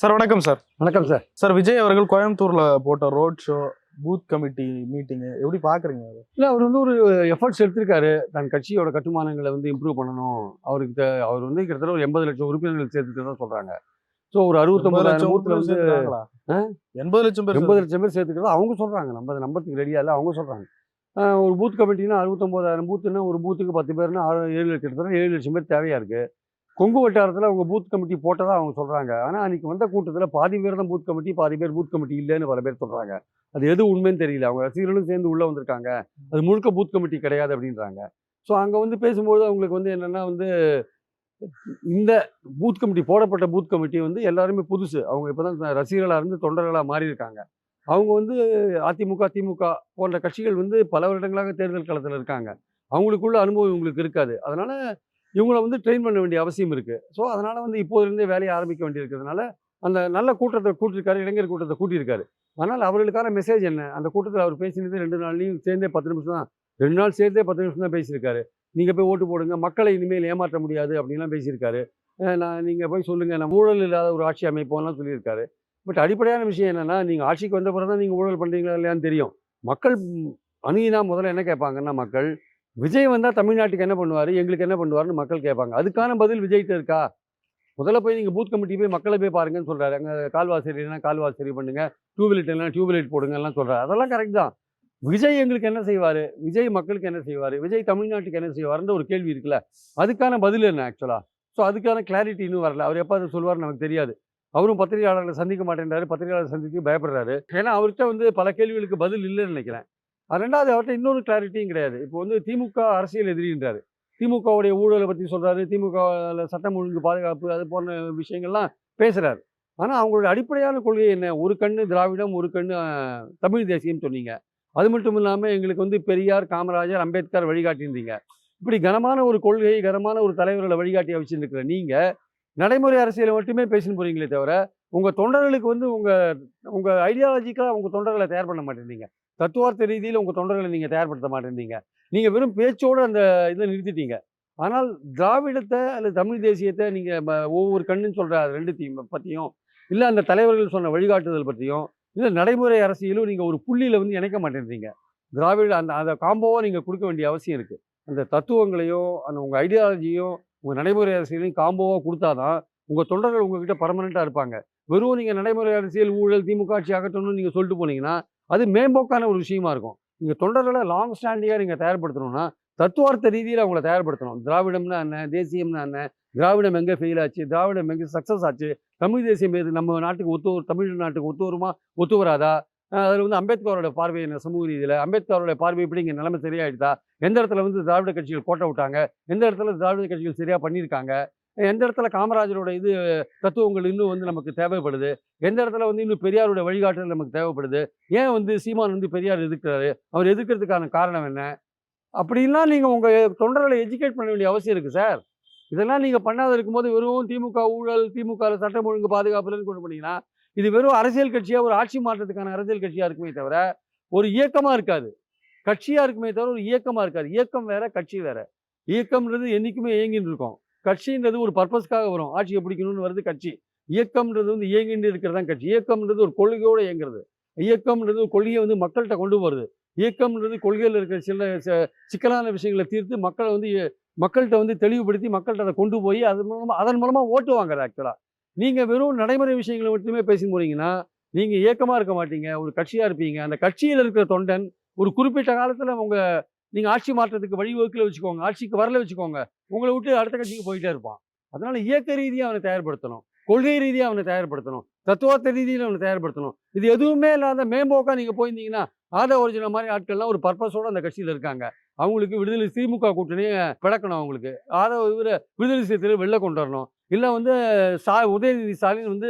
Sir வணக்கம் sir. வணக்கம் sir. Sir Vijay அவர்கள் கோயம்புத்தூர்ல போட்ட road show booth committee meeting எப்படி பாக்குறீங்க அதை? இல்லை அவர் வந்து ஒரு எஃபர்ட்ஸ் எடுத்திருக்காரு. தன் கட்சியோட கட்டுமானங்களை வந்து இம்ப்ரூவ் பண்ணணும். அவருக்கு அவர் வந்து கிட்டத்தட்ட ஒரு எண்பது லட்சம் உறுப்பினர்கள் சேர்த்துக்கிறதா சொல்றாங்க. ஸோ ஒரு எண்பது அறுபத்தொம்பதாயிரம் லட்சம் பூத்தில் வந்து? எண்பது லட்சம் பேர் எண்பது லட்சம் பேர் சேர்த்துக்கிறதா அவங்க சொல்றாங்க. நம்ம அதை நம்பத்துக்கு ரெடியா இல்லை அவங்க சொல்றாங்க. ஒரு பூத் கமிட்டினா அறுபத்தொம்போதாயிரம் பூத்துன்னா ஒரு பூத்துக்கு பத்து பேர்னா ஆறு ஏழு லட்சம் கிட்டத்தட்ட ஏழு லட்சம் பேர் தேவையா இருக்கு. கொங்கு வட்டாரத்தில் அவங்க பூத் கமிட்டி போட்டதாக அவங்க சொல்கிறாங்க ஆனால் அன்றைக்கி வந்த கூட்டத்தில் பாதி பேர் தான் பூத் கமிட்டி பாதி பேர் பூத் கமிட்டி இல்லைன்னு பல பேர் சொல்கிறாங்க அது எது உண்மைன்னு தெரியல. அவங்க ரசிகர்களும் சேர்ந்து உள்ளே வந்திருக்காங்க. அது முழுக்க பூத் கமிட்டி கிடையாது அப்படின்றாங்க. ஸோ அங்கே வந்து பேசும்போது அவங்களுக்கு வந்து என்னன்னா வந்து இந்த பூத் கமிட்டி போடப்பட்ட பூத் கமிட்டி வந்து எல்லாருமே புதுசு. அவங்க இப்போ தான் ரசிகர்களாக இருந்து தொண்டர்களாக மாறி இருக்காங்க அவங்க வந்து அதிமுக திமுக போன்ற கட்சிகள் வந்து பல வருடங்களாக தேர்தல் களத்தில் இருக்காங்க. அவங்களுக்குள்ள அனுபவம் இவங்களுக்கு இருக்காது. அதனால் இவங்களை வந்து ட்ரெயின் பண்ண வேண்டிய அவசியம் இருக்குது ஸோ அதனால் வந்து இப்போதுலேருந்தே வேலையை ஆரம்பிக்க வேண்டியிருக்கிறதுனால அந்த நல்ல கூட்டத்தை கூட்டியிருக்காரு இளைஞர் கூட்டத்தை கூட்டியிருக்காரு. அதனால் அவர்களுக்கான மெசேஜ் என்ன? அந்த கூட்டத்தில் அவர் பேசினது ரெண்டு நாள்லையும் சேர்ந்தே பத்து நிமிஷம் தான். ரெண்டு நாள் சேர்ந்தே பத்து நிமிஷம் தான் பேசியிருக்காரு. நீங்கள் போய் ஓட்டு போடுங்க மக்களை இனிமேல் ஏமாற்ற முடியாது அப்படின்லாம் பேசியிருக்காரு. நான் நீங்கள் போய் சொல்லுங்கள் நான் ஊழல் இல்லாத ஒரு ஆட்சி அமைப்போம்லாம் சொல்லியிருக்காரு. பட் அடிப்படையான விஷயம் என்னென்னா நீங்கள் ஆட்சிக்கு வந்த பிறகு தான் நீங்கள் ஊழல் பண்ணுறீங்களா இல்லையான்னு தெரியும். மக்கள் அணுகினா முதல்ல என்ன கேட்பாங்கன்னா மக்கள் விஜய் வந்தால் தமிழ்நாட்டுக்கு என்ன பண்ணுவார்? எங்களுக்கு என்ன பண்ணுவார்னு மக்கள் கேட்பாங்க. அதுக்கான பதில் விஜய்கிட்ட இருக்கா? முதல்ல போய் நீங்கள் பூத் கமிட்டி போய் மக்களை போய் பாருங்கன்னு சொல்கிறாரு அங்கே கால்வாசரினா கால்வாசரி பண்ணுங்கள் சரி பண்ணுங்க. டியூப்லைட் எல்லாம் போடுங்கலாம் சொல்கிறாரு அதெல்லாம் கரெக்ட் தான். விஜய் எங்களுக்கு என்ன செய்வார்? விஜய் மக்களுக்கு என்ன செய்வார்? விஜய் தமிழ்நாட்டுக்கு என்ன செய்வார்ன்ற ஒரு கேள்வி இருக்குல்ல. அதுக்கான பதில் என்ன ஆக்சுவலாக ஸோ அதுக்கான கிளாரிட்டி இன்னும் வரல. அவர் எப்போ அதை சொல்வார் நமக்கு தெரியாது. அவரும் பத்திரிகையாளர்களை சந்திக்க மாட்டேன்றாரு. பத்திரிகையாளர் சந்தித்து பயப்படுறாரு. ஏன்னா அவர்கிட்ட வந்து பல கேள்விகளுக்கு பதில் இல்லைன்னு நினைக்கிறேன். ரெண்டாவது அவர்கிட்ட இன்னொரு கிளாரிட்டியும் கிடையாது. இப்போ வந்து திமுக அரசியல் எதிரின்றாரு. திமுகவுடைய ஊழலை பற்றி சொல்கிறாரு திமுகவில் சட்டம் ஒழுங்கு பாதுகாப்பு அது போன்ற விஷயங்கள்லாம் பேசுகிறாரு ஆனால் அவங்களோட அடிப்படையான கொள்கை என்ன? ஒரு கண்ணு திராவிடம் ஒரு கண்ணு தமிழ் தேசியம் சொன்னீங்க. அது மட்டும் இல்லாமல் எங்களுக்கு வந்து பெரியார் காமராஜர் அம்பேத்கர் வழிகாட்டியிருந்தீங்க. இப்படி கனமான ஒரு கொள்கை கனமான ஒரு தலைவர்களை வழிகாட்டி வச்சுருக்கிற நீங்கள் நடைமுறை அரசியலை மட்டுமே பேசின்னு போகிறீங்களே தவிர உங்கள் தொண்டர்களுக்கு வந்து உங்கள் உங்கள் ஐடியாலஜிக்கலாக உங்கள் தொண்டர்களை தயார் பண்ண மாட்டேங்கிறீங்க தத்துவார்த்த ரீதியில் உங்கள் தொண்டர்களை நீங்கள் தயார்படுத்த மாட்டேன்றீங்க. நீங்கள் வெறும் பேச்சோடு அந்த இதை நிறுத்திட்டீங்க. ஆனால் திராவிடத்தை அல்லது தமிழ் தேசியத்தை நீங்கள் ஒவ்வொரு கண்ணுன்னு சொல்கிற ரெண்டுத்தையும் பற்றியும் இல்லை அந்த தலைவர்கள் சொன்ன வழிகாட்டுதல் பற்றியும் இல்லை நடைமுறை அரசியலும் நீங்கள் ஒரு புள்ளியில் வந்து இணைக்க மாட்டேன்றீங்க. திராவிட அந்த அந்த காம்போவாக நீங்கள் கொடுக்க வேண்டிய அவசியம் இருக்குது அந்த தத்துவங்களையும் அந்த உங்கள் ஐடியாலஜியும் உங்கள் நடைமுறை அரசியலையும் காம்போவாக கொடுத்தாதான் உங்கள் தொண்டர்கள் உங்ககிட்ட பர்மனெண்ட்டாக இருப்பாங்க. வெறும் நீங்கள் நடைமுறை அரசியல் ஊழல் திமுக ஆட்சி அகற்றணும்னு நீங்கள் சொல்லிட்டு போனீங்கன்னா அது மேம்போக்கான ஒரு விஷயமா இருக்கும். நீங்கள் தொண்டர்களை லாங் ஸ்டாண்டிங்காக நீங்கள் தயார்படுத்தணும்னா தத்துவார்த்த ரீதியில் அவங்கள தயார்படுத்தணும். திராவிடம்னா என்ன? தேசியம்னா என்ன? திராவிடம் எங்கே ஃபெயில் ஆச்சு? திராவிடம் எங்கே சக்ஸஸ் ஆச்சு? தமிழ் தேசியம் எது? நம்ம நாட்டுக்கு ஒத்து தமிழ் நாட்டுக்கு ஒத்து வருமா? ஒத்து வராதா? அதில் வந்து அம்பேத்கரோட பார்வை என்ன? சமூக ரீதியில். அம்பேத்கரோட பார்வை எப்படி? இங்கே நிலைமை சரியாயிடுதா? எந்த இடத்துல வந்து திராவிட கட்சிகள் கோட்டை விட்டாங்க? எந்த இடத்துல திராவிட கட்சிகள் சரியாக பண்ணியிருக்காங்க? எந்த இடத்துல காமராஜரோட இது தத்துவங்கள் இன்னும் வந்து நமக்கு தேவைப்படுது? எந்த இடத்துல வந்து இன்னும் பெரியாரோட வழிகாட்டுதல் நமக்கு தேவைப்படுது? ஏன் வந்து சீமான் வந்து பெரியார் எதிர்க்கிறாரு? அவர் எதிர்க்கிறதுக்கான காரணம் என்ன? அப்படின்லாம் நீங்கள் உங்கள் தொண்டர்களை எஜுகேட் பண்ண வேண்டிய அவசியம் இருக்குது சார் இதெல்லாம் நீங்கள் பண்ணாத இருக்கும்போது வெறும் திமுக ஊழல் திமுக சட்டம் ஒழுங்கு பாதுகாப்புலன்னு கொண்டு போனீங்கன்னா இது வெறும் அரசியல் கட்சியாக ஒரு ஆட்சி மாற்றத்துக்கான அரசியல் கட்சியாக இருக்குமே தவிர ஒரு இயக்கமாக இருக்காது. கட்சியாக இருக்குமே தவிர ஒரு இயக்கமாக இருக்காது. இயக்கம் வேற கட்சி வேற. இயக்கம்ன்றது என்றைக்குமே இயங்கின்னு இருக்கும். கட்சின்றது ஒரு பர்பஸ்க்காக வரும். ஆட்சியை பிடிக்கணும்னு வருது கட்சி. இயக்கம்ன்றது வந்து இயங்கிட்டு இருக்கிறது தான் கட்சி. இயக்கம்ன்றது ஒரு கொள்கையோடு இயங்குறது. இயக்கம்ன்றது ஒரு கொள்கையை வந்து மக்கள்கிட்ட கொண்டு வருது இயக்கம்ன்றது கொள்கையில் இருக்கிற சில ச- சிக்கலான விஷயங்களை தீர்த்து மக்களை வந்து மக்கள்கிட்ட வந்து தெளிவுபடுத்தி மக்கள்கிட்ட அதை கொண்டு போய் அதன் மூலமாக அதன் மூலமாக ஓட்டு வாங்குறது ஆக்சுவலாக நீங்கள் வெறும் நடைமுறை விஷயங்களை மட்டுமே பேசி போறீங்கன்னா நீங்கள் இயக்கமாக இருக்க மாட்டீங்க. ஒரு கட்சியாக இருப்பீங்க. அந்த கட்சியில் இருக்கிற தொண்டன் ஒரு குறிப்பிட்ட காலத்தில் உங்கள் நீங்கள் ஆட்சி மாற்றத்துக்கு வழிவகுக்கில் வச்சுக்கோங்க. ஆட்சிக்கு வரல வச்சுக்கோங்க. உங்களை விட்டு அடுத்த கட்சிக்கு போயிட்டே இருப்பான். அதனால் இயக்க ரீதியாக அவனை தயார்படுத்தணும். கொள்கை ரீதியாக அவனை தயார்படுத்தணும். தத்துவார்த்த ரீதியில் அவனை தயார்படுத்தணும். இது எதுவுமே இல்லாத மேம்போக்காக நீங்கள் போயிருந்தீங்கன்னா ஆத ஒரிஜினல் மாதிரி ஆட்கள்லாம் ஒரு பர்பஸோட அந்த கட்சியில் இருக்காங்க. அவங்களுக்கு விடுதலை திமுக கூட்டணியை பிளக்கணும் அவங்களுக்கு. ஆத இவர விடுதலை சீத்தில் வெளில கொண்டு வரணும். இல்லை வந்து சா உதயநிதி ஸ்டாலின் வந்து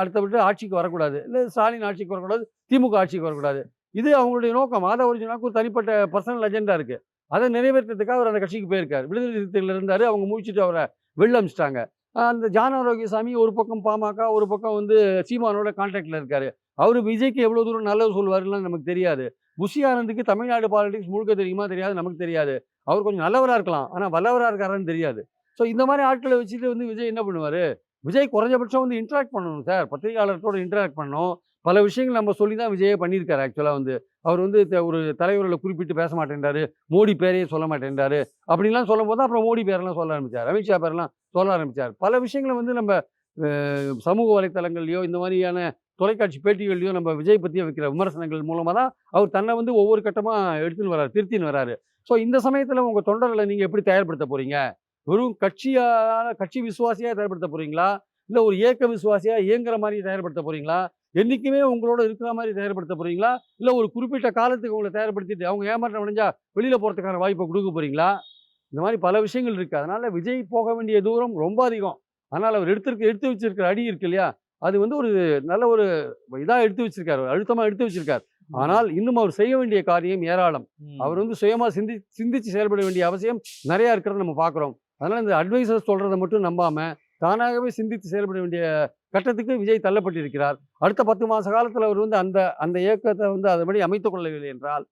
அடுத்த விட்டு ஆட்சிக்கு வரக்கூடாது. இல்லை ஸ்டாலின் ஆட்சிக்கு வரக்கூடாது திமுக ஆட்சிக்கு வரக்கூடாது. இது அவங்களுடைய நோக்கம். ஆத ஒரிஜினலுக்கு ஒரு தனிப்பட்ட பர்சனல் அஜெண்டா இருக்கு. அதை நிறைவேற்றத்துக்காக அவர் அந்த கட்சிக்கு போயிருக்கார். விடுதலை சிறுத்தைகள் இருந்தார். அவங்க முடிச்சுட்டு அவரை வெளில அமிச்சிட்டாங்க அந்த ஜான ஆரோக்கியசாமி ஒரு பக்கம் பாமக ஒரு பக்கம் வந்து சீமானோட கான்டாக்டில் இருக்கார். அவர் விஜய்க்கு எவ்வளோ தூரம் நல்லது சொல்லுவாருலாம் நமக்கு தெரியாது. புஷி ஆனந்துக்கு தமிழ்நாடு பாலிடிக்ஸ் முழுக்க தெரியுமா தெரியாது நமக்கு தெரியாது. அவர் கொஞ்சம் நல்லவராக இருக்கலாம். ஆனால் வல்லவராக இருக்காரான்னு தெரியாது. ஸோ இந்த மாதிரி ஆட்களை வச்சுட்டு வந்து விஜய் என்ன பண்ணுவார்? விஜய் குறைஞ்சபட்சம் வந்து இன்ட்ராக்ட் பண்ணணும் சார் பத்திரிகையாளர்களோட இன்ட்ராக்ட் பண்ணணும். பல விஷயங்கள் நம்ம சொல்லி தான் விஜயே பண்ணியிருக்காரு ஆக்சுவலாக வந்து. அவர் வந்து த- ஒரு தலைவர்களை குறிப்பிட்டு பேச மாட்டேன்றாரு. மோடி பேரையே சொல்ல மாட்டேன்றாரு. அப்படின்லாம் சொல்லும் போது அப்புறம் மோடி பேரெல்லாம் சொல்ல ஆரம்பிச்சார். அமித்ஷா பேரெல்லாம் சொல்ல ஆரம்பிச்சார். பல விஷயங்களை வந்து நம்ம சமூக வலைத்தளங்கள்லையோ இந்த மாதிரியான தொலைக்காட்சி பேட்டிகள்லையோ நம்ம விஜய் பற்றி வைக்கிற விமர்சனங்கள் மூலமாக தான் அவர் தன்னை வந்து ஒவ்வொரு கட்டமாக எடுத்துன்னு வராரு திருத்தின்னு வராரு. ஸோ இந்த சமயத்தில் உங்கள் தொண்டர்களை நீங்கள் எப்படி தயார்படுத்த போகிறீங்க வெறும் கட்சியாக கட்சி விசுவாசியாக தயார்படுத்த போகிறீங்களா இல்லை ஒரு இயக்க விசுவாசியாக இயங்குற மாதிரி தயார்படுத்த போகிறீங்களா என்றைக்குமே உங்களோட இருக்கிற மாதிரி தயார்படுத்த போகிறீங்களா இல்லை ஒரு குறிப்பிட்ட காலத்துக்கு உங்களை தயார்படுத்திட்டு அவங்க ஏமாற்றம் அடைஞ்சா வெளியில் போகிறதுக்கான வாய்ப்பை கொடுக்க போகிறீங்களா இந்த மாதிரி பல விஷயங்கள் இருக்குது அதனால் விஜய் போக வேண்டிய தூரம் ரொம்ப அதிகம். அதனால் அவர் எடுத்திருக்க எடுத்து வச்சிருக்கிற அடி இருக்கு இல்லையா? அது வந்து ஒரு நல்ல ஒரு இதாக எடுத்து வச்சிருக்காரு. அழுத்தமாக எடுத்து வச்சிருக்காரு. ஆனால் இன்னும் அவர் செய்ய வேண்டிய காரியம் ஏராளம். அவர் வந்து சுயமாக சிந்தி சிந்திச்சு செயல்பட வேண்டிய அவசியம் நிறையா இருக்கிறத நம்ம பார்க்குறோம். அதனால் இந்த அட்வைசர்ஸ் சொல்கிறத மட்டும் நம்பாமல் தானாகவே சிந்தித்து செயல்பட வேண்டிய கட்டத்துக்கு விஜய் தள்ளப்பட்டிருக்கிறார். அடுத்த பத்து மாத காலத்தில் அவர் வந்து அந்த அந்த இயக்கத்தை வந்து அதன்படி அமைத்துக் கொள்ளவில்லை என்றால்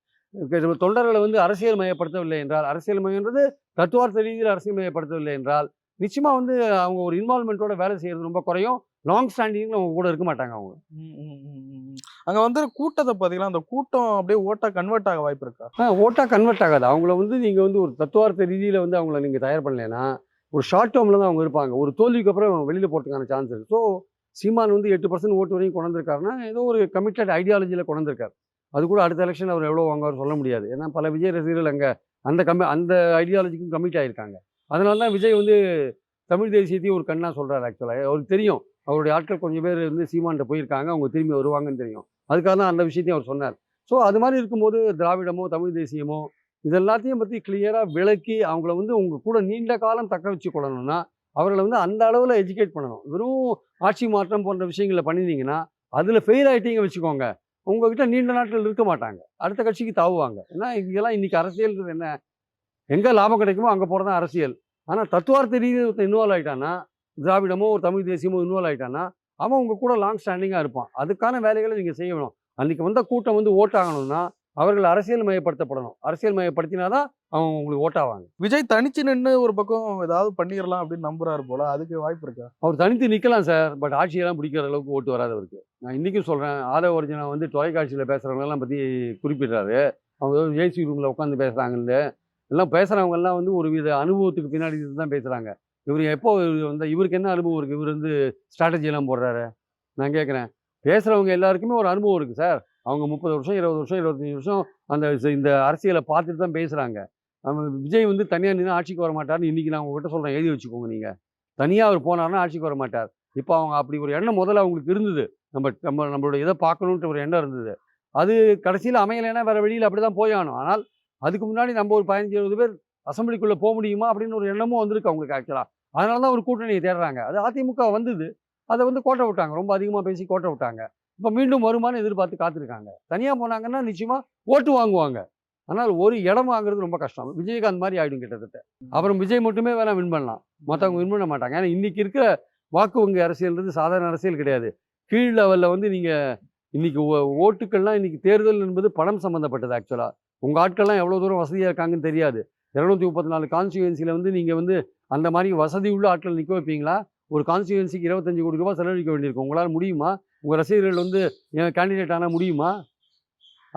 தொண்டர்களை வந்து அரசியல் மயப்படுத்தவில்லை என்றால் அரசியல் மயம்ன்றது தத்துவார்த்த ரீதியில் அரசியல் மயப்படுத்தவில்லை என்றால் நிச்சயமாக வந்து அவங்க ஒரு இன்வால்மெண்ட்டோட வேலை செய்கிறது ரொம்ப குறையும். லாங் ஸ்டாண்டிங்கில் அவங்க கூட இருக்க மாட்டாங்க அவங்க. அங்க வந்து கூட்டத்தை பாத்தீங்கன்னா அந்த கூட்டம் அப்படியே ஓட்டா கன்வெர்ட் ஆக வாய்ப்பு இருக்கா? ஆ ஓட்டாக கன்வெர்ட் ஆகாது. அவங்கள வந்து நீங்கள் வந்து ஒரு தத்துவார்த்த ரீதியில் வந்து அவங்கள நீங்கள் தயார் பண்ணலைன்னா ஒரு ஷார்ட் டேர்மில் தான் அவங்க இருப்பாங்க. ஒரு தோல்விக்கு அப்புறம் வெளியில் போகிறதுக்கான சான்ஸ் இருக்குது ஸோ சீமான் வந்து எட்டு பர்சன்ட் ஓட்டு வரையும் கொண்டிருக்காருன்னா ஏதோ ஒரு கமிட்டட் ஐடியாலஜியில் கொண்டு அது கூட அடுத்த எலெக்ஷன் அவர் எவ்வளோ வாங்குவார் சொல்ல முடியாது. ஏன்னா பல விஜய் ரசிகர்கள் அங்கே அந்த கம்மி அந்த ஐடியாலஜிக்கும் கமிட் ஆகியிருக்காங்க அதனால தான் விஜய் வந்து தமிழ் தேசியத்தையும் ஒரு கண்ணாக சொல்கிறார் ஆக்சுவலாக அவருக்கு தெரியும். அவருடைய ஆட்கள் கொஞ்சம் பேர் வந்து சீமான்கிட்ட போயிருக்காங்க. அவங்க திரும்பி வருவாங்கன்னு தெரியும். அதுக்காக தான் அந்த விஷயத்தையும் அவர் சொன்னார். ஸோ அது மாதிரி இருக்கும்போது திராவிடமோ தமிழ் தேசியமோ இதெல்லாத்தையும் பற்றி கிளியராக விளக்கி அவங்கள வந்து உங்கள் கூட நீண்ட காலம் தக்க வச்சு கொள்ளணும்னா அவர்களை வந்து அந்த அளவில் எஜுகேட் பண்ணணும். வெறும் ஆட்சி மாற்றம் போன்ற விஷயங்களை பண்ணியிருந்தீங்கன்னா அதில் ஃபெயில் ஆகிட்டீங்க வச்சுக்கோங்க உங்ககிட்ட நீண்ட நாட்கள் இருக்க மாட்டாங்க. அடுத்த கட்சிக்கு தாவுவாங்க. ஏன்னா இதெல்லாம் இன்றைக்கி அரசியல்ன்றது என்ன? எங்கே லாபம் கிடைக்குமோ அங்கே போகிறது தான் அரசியல். ஆனால் தத்துவார்த்த ரீதியில் ஒருத்தன் இன்வால்வ் ஆகிட்டான்னா திராவிடமோ ஒரு தமிழ் தேசியமோ இன்வால்வ் ஆகிட்டான்னா அவன் உங்கள் கூட லாங் ஸ்டாண்டிங்காக இருப்பான். அதுக்கான வேலைகளை நீங்கள் செய்யணும். அன்றைக்கி வந்த கூட்டம் வந்து ஓட்டாகணும்னா அவர்கள் அரசியல் மயப்படுத்தப்படணும் அரசியல் மயப்படுத்தினா தான் அவங்க உங்களுக்கு ஓட்டாவாங்க விஜய் தனிச்சு நின்னு ஒரு பக்கம் ஏதாவது பண்ணிடலாம் அப்படின்னு நம்புறாரு போல. அதுக்கு வாய்ப்பு இருக்கா? அவர் தனித்து நிற்கலாம் சார். பட் ஆட்சியெல்லாம் பிடிக்கிற அளவுக்கு ஓட்டு வராது அவருக்கு. நான் இன்றைக்கும் சொல்கிறேன் ஆதவ ஒரிஜினா வந்து தொலைக்காட்சியில் பேசுகிறவங்களெல்லாம் பற்றி குறிப்பிடுறாரு. அவங்க ஏசி ரூமில் உட்காந்து பேசுகிறாங்கன்னு எல்லாம் பேசுகிறவங்க எல்லாம் வந்து ஒரு வித அனுபவத்துக்கு பின்னாடி தான் பேசுகிறாங்க இவர் எப்போ வந்து இவருக்கு என்ன அனுபவம் இருக்குது இவர் வந்து எல்லாம் போடுறாரு. நான் கேட்குறேன் பேசுகிறவங்க எல்லாருக்குமே ஒரு அனுபவம் இருக்குது சார். அவங்க முப்பது வருஷம் இருபது வருஷம் இருபத்தஞ்சி வருஷம் அந்த இந்த அரசியலை பார்த்துட்டு தான் பேசுகிறாங்க நம்ம விஜய் வந்து தனியாக நின்று ஆட்சிக்கு வர மாட்டார்னு இன்றைக்கி நான் உங்ககிட்ட சொல்கிறேன் எழுதி வச்சுக்கோங்க நீங்கள் தனியாக அவர் போனார்னா ஆட்சிக்கு வர மாட்டார். இப்போ அவங்க அப்படி ஒரு எண்ணம் முதல்ல அவங்களுக்கு இருந்தது. நம்ம நம்ம நம்மளோட இதை பார்க்கணுன்ற ஒரு எண்ணம் இருந்தது. அது கடைசியில் அமையலைன்னா வேறு வெளியில் அப்படி தான் போயாகணும் ஆனால் அதுக்கு முன்னாடி நம்ம ஒரு பதினஞ்சு இருபது பேர் அசம்பிளிக்குள்ளே போக முடியுமா அப்படின்னு ஒரு எண்ணமும் வந்திருக்கு அவங்களுக்கு ஆக்சுவலாக அதனால தான் ஒரு கூட்டணியை தேடுறாங்க. அது அதிமுக வந்தது. அதை வந்து கோட்டை விட்டாங்க. ரொம்ப அதிகமாக பேசி கோட்டை விட்டாங்க. இப்போ மீண்டும் வருமானம் எதிர்பார்த்து காத்திருக்காங்க. தனியாக போனாங்கன்னா நிச்சயமாக ஓட்டு வாங்குவாங்க. ஆனால் ஒரு இடம் வாங்குறது ரொம்ப கஷ்டம். விஜயகாந்த் மாதிரி ஆகிடும் கிட்டத்தட்ட. அப்புறம் விஜய் மட்டுமே வேணால் வின் பண்ணலாம். மற்றவங்க வின் பண்ண மாட்டாங்க. ஏன்னா இன்றைக்கி இருக்கிற வாக்கு வங்கி அரசியல்ன்றது சாதாரண அரசியல் கிடையாது. கீழ் லெவலில் வந்து நீங்கள் இன்றைக்கி ஓ- ஓட்டுக்கள்லாம் இன்றைக்கி தேர்தல் என்பது பணம் சம்மந்தப்பட்டது ஆக்சுவலாக உங்கள் ஆட்கள்லாம் எவ்வளோ தூரம் வசதியாக இருக்காங்கன்னு தெரியாது. இரநூத்தி முப்பத்தி நாலு கான்ஸ்டியூன்சியில் வந்து நீங்கள் வந்து அந்த மாதிரி வசதி உள்ள ஆட்கள் நிற்க வைப்பீங்களா? ஒரு கான்ஸ்டியூன்சிக்கு இருபத்தஞ்சு கோடி ரூபாய் செலவழிக்க வேண்டியிருக்கும். உங்களால் முடியுமா? உங்கள் ரசிகர்கள் வந்து கேண்டிடேட் ஆனால் முடியுமா?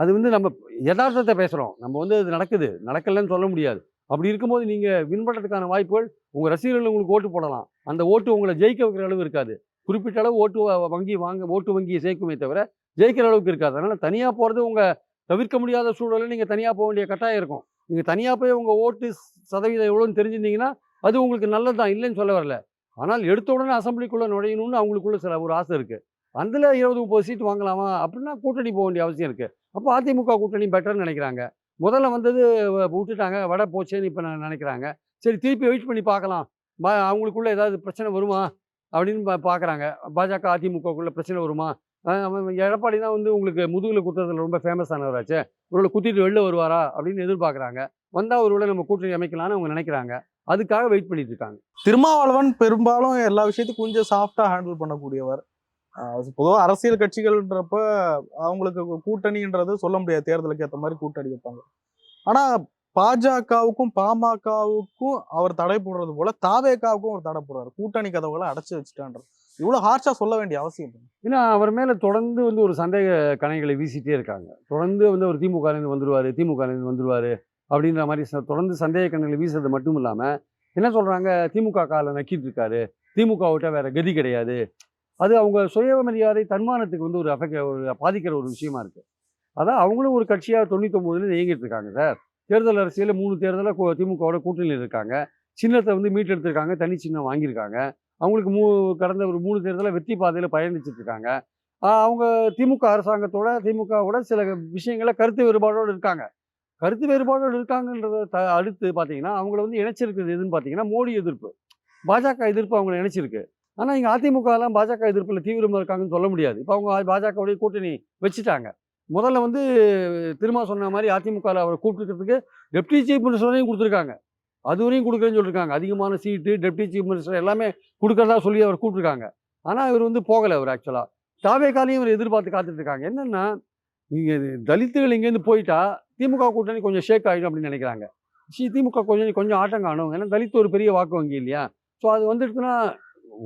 அது வந்து நம்ம யதார்த்தத்தை பேசுகிறோம் நம்ம வந்து அது நடக்குது. நடக்கலைன்னு சொல்ல முடியாது. அப்படி இருக்கும்போது நீங்கள் வின் பண்ணுறதுக்கான வாய்ப்புகள் உங்கள் ரசிகர்கள் உங்களுக்கு ஓட்டு போடலாம். அந்த ஓட்டு உங்களை ஜெயிக்க வைக்கிற அளவு இருக்காது. குறிப்பிட்ட அளவு ஓட்டு வங்கி வாங்க ஓட்டு வங்கியை சேர்க்குமே தவிர ஜெயிக்கிற அளவுக்கு இருக்காது. அதனால் தனியாக போகிறது உங்கள் தவிர்க்க முடியாத சூழலில் நீங்கள் தனியாக போக வேண்டிய கட்டாயம் இருக்கும். நீங்கள் தனியாக போய் உங்கள் ஓட்டு சதவீதம் எவ்வளோன்னு தெரிஞ்சிருந்தீங்கன்னா அது உங்களுக்கு நல்லது தான் இல்லைன்னு சொல்ல வரல. ஆனால் எடுத்த உடனே அசம்பிளிக்குள்ளே நுழையணும்னு அவங்களுக்குள்ள சில ஒரு ஆசை இருக்குது அதில் இருபது முப்பது சீட் வாங்கலாமா? அப்படின்னா கூட்டணி போக வேண்டிய அவசியம் இருக்குது அப்போ அதிமுக கூட்டணி பெட்டர்னு நினைக்கிறாங்க. முதல்ல வந்தது வ- விட்டுட்டாங்க. வட போச்சேன்னு இப்போ நான் நினைக்கிறாங்க. சரி திருப்பி வெயிட் பண்ணி பார்க்கலாம். பா ஏதாவது பிரச்சனை வருமா? அப்படின்னு பா பார்க்குறாங்க. பாஜக அதிமுகக்குள்ள பிரச்சனை வருமா? அவன் எடப்பாடி தான் வந்து உங்களுக்கு முதுகில் குத்துறதுல ரொம்ப ஃபேமஸ் ஆனவராச்சு. ஒருவேளை குத்திட்டு வெளில வருவாரா? அப்படின்னு எதிர்பார்க்குறாங்க. வந்தால் ஒருவேளை நம்ம கூட்டணி அமைக்கலாம்னு அவங்க நினைக்கிறாங்க. அதுக்காக வெயிட் பண்ணிட்டு இருக்காங்க. திருமாவளவன் பெரும்பாலும் எல்லா விஷயத்தையும் கொஞ்சம் சாஃப்டாக ஹேண்டில் பண்ணக்கூடியவர். பொதுவாக அரசியல் கட்சிகள்ன்றப்ப அவங்களுக்கு கூட்டணின்றது சொல்ல முடியாது. தேர்தலுக்கு ஏற்ற மாதிரி கூட்டணி வைப்பாங்க. ஆனா பாஜகவுக்கும் பாமகவுக்கும் அவர் தடை போடுறது போல தாவேகாவுக்கும் அவர் தடை போடுறாரு. கூட்டணி கதவுகளை அடைச்சி வச்சுட்டான்றது இவ்வளோ ஹார்ஷா சொல்ல வேண்டிய அவசியம் ஏன்னா அவர் மேலே தொடர்ந்து வந்து ஒரு சந்தேக கணைகளை வீசிட்டே இருக்காங்க. தொடர்ந்து வந்து அவர் திமுகலேருந்து வந்துடுவார் திமுகலேருந்து வந்துடுவார் அப்படின்ற மாதிரி தொடர்ந்து சந்தேக கணைகளை வீசுறது மட்டும் இல்லாமல் என்ன சொல்கிறாங்க திமுக காலை நக்கிட்டு இருக்காரு. திமுக விட்டால் வேற கதி கிடையாது. அது அவங்க சுயமரியாதை தன்மானத்துக்கு வந்து ஒரு அஃபெக்ட் ஒரு பாதிக்கிற ஒரு விஷயமா இருக்கு. அதான் அவங்களும் ஒரு கட்சியாக தொண்ணூத்தொம்பதுலேருந்து இயங்கிட்டு இருக்காங்க சார். தேர்தல் அரசியலில் மூணு தேர்தலில் திமுகவோட கூட்டணியில் இருக்காங்க. சின்னத்தை வந்து மீட்டெடுத்திருக்காங்க தனி சின்னம் வாங்கியிருக்காங்க. அவங்களுக்கு மூ கடந்த ஒரு மூணு தேர்தலில் வெற்றி பாதையில் பயணிச்சுட்டு இருக்காங்க. அவங்க திமுக அரசாங்கத்தோட திமுகவோட சில விஷயங்கள கருத்து வேறுபாடோடு இருக்காங்க. கருத்து வேறுபாடோடு இருக்காங்கன்றத த அடுத்து பார்த்தீங்கன்னா அவங்கள வந்து இணைச்சிருக்கிறது எதுன்னு பார்த்தீங்கன்னா மோடி எதிர்ப்பு. பாஜக எதிர்ப்பு அவங்கள இணைச்சிருக்கு. ஆனால் இங்கே அதிமுகலாம் பாஜக எதிர்ப்பில் தீவிரமாக இருக்காங்கன்னு சொல்ல முடியாது. இப்போ அவங்க பாஜகவுடைய கூட்டணி வச்சுட்டாங்க. முதல்ல வந்து திரும்ப சொன்ன மாதிரி அதிமுகவில் அவரை கூப்பிட்டுக்கிறதுக்கு டெப்டி சீஃப் மினிஸ்டரையும் கொடுத்துருக்காங்க. அதுவரையும் கொடுக்குறேன்னு சொல்லியிருக்காங்க அதிகமான சீட்டு டெப்டி சீஃப் மினிஸ்டர் எல்லாமே கொடுக்கறதா சொல்லி அவர் கூப்பிட்டுருக்காங்க. ஆனால் இவர் வந்து போகலை அவர் ஆக்சுவலாக தாவே காலையும் இவர் எதிர்பார்த்து காத்துட்டு இருக்காங்க என்னென்னா நீங்கள் தலித்துகள் இங்கேருந்து போயிட்டா திமுக கூட்டணி கொஞ்சம் ஷேக் ஆகிடும் அப்படின்னு நினைக்கிறாங்க. சி திமுக கொஞ்சம் கொஞ்சம் ஆட்டம் காணும். ஏன்னா தலித் ஒரு பெரிய வாக்கு வங்கி இல்லையா? ஸோ அது வந்துடுச்சுன்னா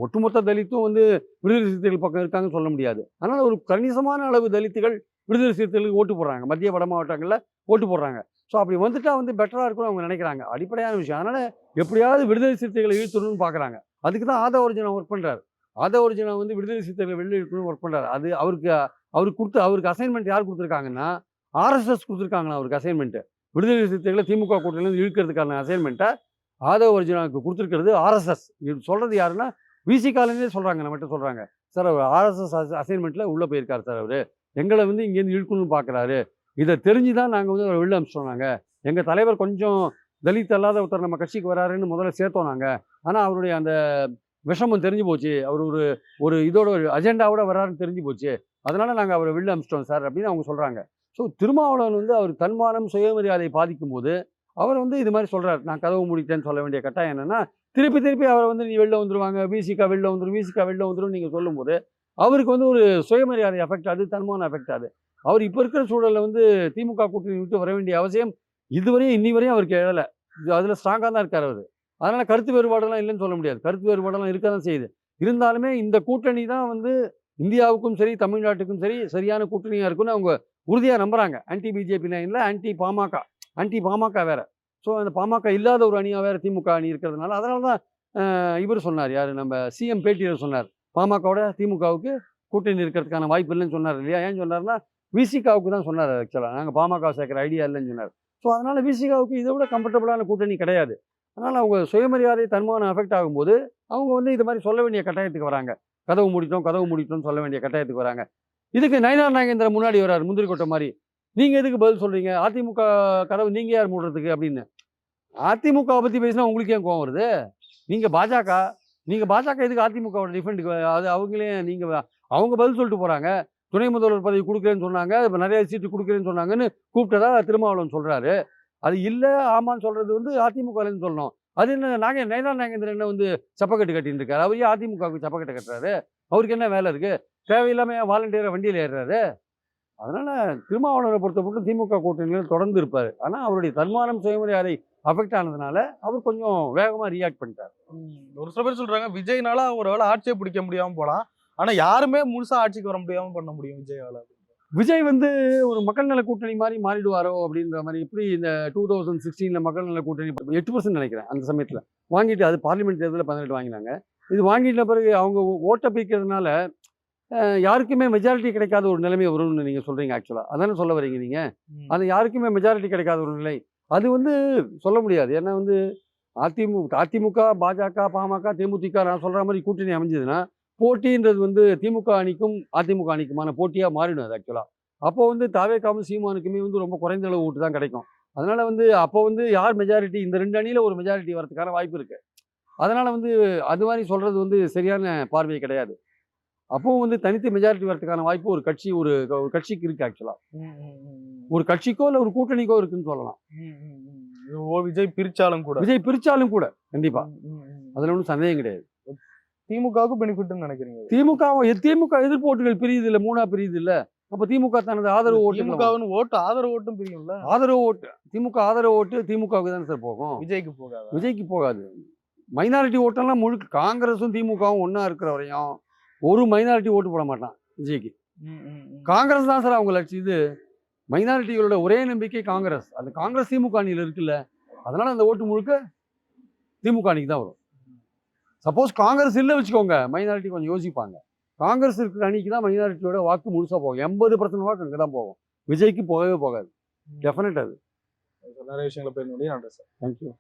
ஒட்டுமொத்த தலித்தும் வந்து விடுதலை சிறுத்தைகள் பக்கம் இருக்காங்கன்னு சொல்ல முடியாது. அதனால் ஒரு கணிசமான அளவு தலித்துகள் விடுதலை சிறுத்தைகளுக்கு ஓட்டு போடுறாங்க. மத்திய வட மாவட்டங்களில் ஓட்டு போடுறாங்க. ஸோ அப்படி வந்துட்டால் வந்து பெட்டராக இருக்கும்னு அவங்க நினைக்கிறாங்க. அடிப்படையான விஷயம். அதனால் எப்படியாவது விடுதலை சிறுத்தைகளை இழுத்துடணும்னு பார்க்குறாங்க அதுக்கு தான் ஆதா ஒரிஜினா ஒர்க் பண்ணுறாரு ஆதா ஒரிஜினா வந்து விடுதலை சிறுத்தைகளை வெளியில் இழுக்கணும்னு ஒர்க் பண்ணுறாரு அது அவருக்கு அவருக்கு கொடுத்து அவருக்கு அசைன்மெண்ட் யார் கொடுத்துருக்காங்கன்னா ஆர்எஸ்எஸ் கொடுத்துருக்காங்கண்ணா அவருக்கு அசைன்மெண்ட்டு விடுதலை சிறுத்தைகளை திமுக கூட்டணியிலேருந்து இழுக்கிறதுக்கான அசைன்மெண்ட்டை ஆதா ஒரிஜினாவுக்கு கொடுத்துருக்கிறது ஆர்எஸ்எஸ் இது சொல்கிறது யாருன்னா விசிகாலேருந்தே சொல்கிறாங்க நம்மகிட்ட சொல்கிறாங்க சார் அவர் ஆர்எஸ்எஸ் அசைன்மெண்ட்டில் உள்ளே போயிருக்கார் சார் அவர். எங்களை வந்து இங்கேருந்து இழுக்கணும்னு பார்க்குறாரு இதை தெரிஞ்சு தான் நாங்கள் வந்து வெளில அனுப்பிச்சிட்டோம் எங்கள் தலைவர் கொஞ்சம் தலித் அல்லாத ஒருத்தர் நம்ம கட்சிக்கு வராருன்னு முதல்ல சேர்த்தோம் நாங்கள் ஆனால் அவருடைய அந்த விஷமம் தெரிஞ்சு போச்சு. அவர் ஒரு ஒரு இதோட ஒரு அஜெண்டாவோட வராருன்னு தெரிஞ்சு போச்சு. அதனால் நாங்கள் அவரை வெளில அனுப்பிச்சிட்டோம் சார் அப்படின்னு அவங்க சொல்கிறாங்க ஸோ திருமாவளவன் வந்து அவர் தன்மானம் சுயமரியாதை பாதிக்கும் போது அவர் வந்து இது மாதிரி சொல்கிறார் நான் கதவு முடித்தேன்னு சொல்ல வேண்டிய கட்டாயம் என்னென்னா திருப்பி திருப்பி அவரை வந்து நீ வெளில வந்துருவாங்க விசிகா வெளில வந்துரும் விசிகா வெளில வந்துடும் நீங்கள் சொல்லும்போது அவருக்கு வந்து ஒரு சுயமரியாதை அஃபெக்ட் ஆகுது தன்மான அஃபெக்ட் ஆகுது அவர் இப்போ இருக்கிற சூழலில் வந்து திமுக கூட்டணி விட்டு வர வேண்டிய அவசியம் இதுவரையும் இன்னி வரையும் அவருக்கு எழலை. அதில் ஸ்ட்ராங்காக தான் இருக்கார் அவர். அதனால் கருத்து வேறுபாடெல்லாம் இல்லைன்னு சொல்ல முடியாது. கருத்து வேறுபாடெல்லாம் இருக்க தான் செய்யுது. இருந்தாலுமே இந்த கூட்டணி தான் வந்து இந்தியாவுக்கும் சரி தமிழ்நாட்டுக்கும் சரி சரியான கூட்டணியாக இருக்குன்னு அவங்க உறுதியாக நம்புகிறாங்க ஆன்டி பிஜேபி லைனில் ஆன்டி பாமக ஆன்டி பாமக வேறு. ஸோ அந்த பாமக இல்லாத ஒரு அணியாக வேறு திமுக அணி இருக்கிறதுனால அதனால தான் இவர் சொன்னார் யார்? நம்ம சிஎம் பேட்டியில் சொன்னார். பாமகவோட திமுகவுக்கு கூட்டணி இருக்கிறதுக்கான வாய்ப்பு இல்லைன்னு சொன்னார் இல்லையா? ஏன் சொன்னார்னா விசிகாவுக்கு தான் சொன்னார் ஆக்சுவலாக நாங்கள் பாமக சேர்க்குற ஐடியா இல்லைன்னு சொன்னார். ஸோ அதனால் விசிகாவுக்கு இதை விட கம்ஃபர்டபுளான கூட்டணி கிடையாது. அதனால் அவங்க சுயமரியாதை தன்மானம் அஃபெக்ட் ஆகும்போது அவங்க வந்து இது மாதிரி சொல்ல வேண்டிய கட்டாயத்துக்கு வராங்க. கதவு மூடிட்டோம் கதவு மூடிட்டோம்னு சொல்ல வேண்டிய கட்டாயத்துக்கு வராங்க. இதுக்கு நயனார் நாகேந்திரன் முன்னாடி வராரு முந்திரி மாதிரி. நீங்கள் எதுக்கு பதில் சொல்கிறீங்க அதிமுக கதவு நீங்கள் யார் மூடுறதுக்கு? அப்படின்னு. அதிமுகவை பற்றி பேசினா உங்களுக்கு ஏன் கோவம் வருது? நீங்கள் பாஜக நீங்கள் பாஜக எதுக்கு அதிமுகவோட டிஃபெண்ட் அது அவங்களே நீங்கள் அவங்க பதில் சொல்லிட்டு போகிறாங்க துணை முதல்வர் பதவி கொடுக்குறேன்னு சொன்னாங்க இப்போ நிறைய சீட்டு கொடுக்குறேன்னு சொன்னாங்கன்னு கூப்பிட்டதா திருமாவளவன் சொல்கிறாரு அது இல்லை ஆமான்னு சொல்கிறது வந்து அதிமுகலேருந்து சொல்லணும். அது என்ன நாங்க நயனா நாகேந்திரன் என்ன வந்து சப்பக்கட்டு கட்டின்னு இருக்காரு? அவர் ஏன் அதிமுகவுக்கு செப்பக்கட்டு கட்டுறாரு? அவருக்கு என்ன வேலை இருக்குது தேவையில்லாமல் வாலண்டியராக வண்டியில் ஏறுறாரு? அதனால் திருமாவளவனை பொறுத்த மட்டும் திமுக கூட்டணியில் தொடர்ந்து இருப்பார். ஆனால் அவருடைய தன்மானம் சுயமரியாதை அஃபெக்ட் ஆனதுனால அவர் கொஞ்சம் வேகமாக ரியாக்ட் பண்ணிட்டார். ஒரு சில பேர் சொல்றாங்க விஜய்னால ஒருவேளை ஆட்சியை பிடிக்க முடியாம போலாம். ஆனா யாருமே முழுசா ஆட்சிக்கு வர முடியாம பண்ண முடியும் விஜயால. விஜய் வந்து ஒரு மக்கள் நல கூட்டணி மாதிரி மாறிடுவாரோ அப்படின்ற மாதிரி எப்படி இந்த டூ தௌசண்ட் சிக்ஸ்டீனில் மக்கள் நல கூட்டணி எட்டு பர்சன்ட் நினைக்கிறேன் அந்த சமயத்தில். வாங்கிட்டு அது பார்லிமெண்ட் தேர்தலில் பதினெட்டு வாங்கினாங்க. இது வாங்கிட்ட பிறகு அவங்க ஓட்டை பிரிக்கிறதுனால யாருக்குமே மெஜாரிட்டி கிடைக்காத ஒரு நிலைமை வரும்னு நீங்கள் சொல்கிறீங்க ஆக்சுவலாக அதானே சொல்ல வரீங்க நீங்கள் அது யாருக்குமே மெஜாரிட்டி கிடைக்காத ஒரு நிலை. அது வந்து சொல்ல முடியாது. ஏன்னா வந்து அதிமுக அதிமுக பாஜக பாமக தேமுதிக நான் சொல்கிற மாதிரி கூட்டணி அமைஞ்சதுன்னா போட்டின்றது வந்து திமுக அணிக்கும் அதிமுக அணிக்குமான போட்டியாக மாறிடும் அது ஆக்சுவலாக அப்போ வந்து தாவேக்காமல் சீமானுக்குமே வந்து ரொம்ப குறைந்த அளவு ஓட்டு தான் கிடைக்கும். அதனால் வந்து அப்போ வந்து யார் மெஜாரிட்டி இந்த ரெண்டு அணியில் ஒரு மெஜாரிட்டி வரதுக்கான வாய்ப்பு இருக்குது அதனால் வந்து அது மாதிரி சொல்கிறது வந்து சரியான பார்வை கிடையாது. அப்பவும் வந்து தனித்து மெஜாரிட்டி வரதுக்கான வாய்ப்பு ஒரு கட்சி ஒரு கட்சிக்கு இருக்குது ஆக்சுவலாக ஒரு கட்சிக்கோ இல்லை ஒரு கூட்டணிக்கோ இருக்குன்னு சொல்லலாம். ஓ விஜய் பிரிச்சாலும் கூட. விஜய் பிரிச்சாலும் கூட கண்டிப்பா. அதுல ஒன்றும் சந்தேகம் கிடையாது. திமுகவுக்கு பெனிஃபிட்னு நினைக்கிறீங்க? திமுக திமுக எதிர்ப்பு ஓட்டுகள் பிரியுது இல்ல மூணா பிரியுது இல்ல? அப்போ திமுக தனது ஆதரவு ஓட்டு திமுகவின் ஓட்டு ஆதரவு ஓட்டும் பிரியும்ல? ஆதரவு ஓட்டு திமுக ஆதரவு ஓட்டு திமுகவுக்கு தானே சார் போகும். விஜய்க்கு போகாது? விஜய்க்கு போகாது. மைனாரிட்டி ஓட்டெல்லாம் முழுக்க காங்கிரஸும் திமுகவும் ஒன்றா இருக்கிற வரையும் ஒரு மைனாரிட்டி ஓட்டு போட மாட்டான் விஜய்க்கு. காங்கிரஸ் தான் சார் அவங்க லட்சியம் இது மைனாரிட்டிகளோட ஒரே நம்பிக்கை காங்கிரஸ். அந்த காங்கிரஸ் திமுக அணியில் இருக்குல்ல அதனால அந்த ஓட்டு முழுக்க திமுக அணிக்கு தான் வரும். சப்போஸ் காங்கிரஸ் இல்லை வச்சுக்கோங்க மைனாரிட்டி கொஞ்சம் யோசிப்பாங்க. காங்கிரஸ் இருக்கிற அணிக்கு தான் மைனாரிட்டியோட வாக்கு முழுசாக போகும். எண்பது பர்சன்ட் வாக்கு அங்கே தான் போகும். விஜய்க்கு போகவே போகாது. டெஃபினட் அது. நிறைய விஷயங்களை பேர் நன்றி சார் தேங்க்யூ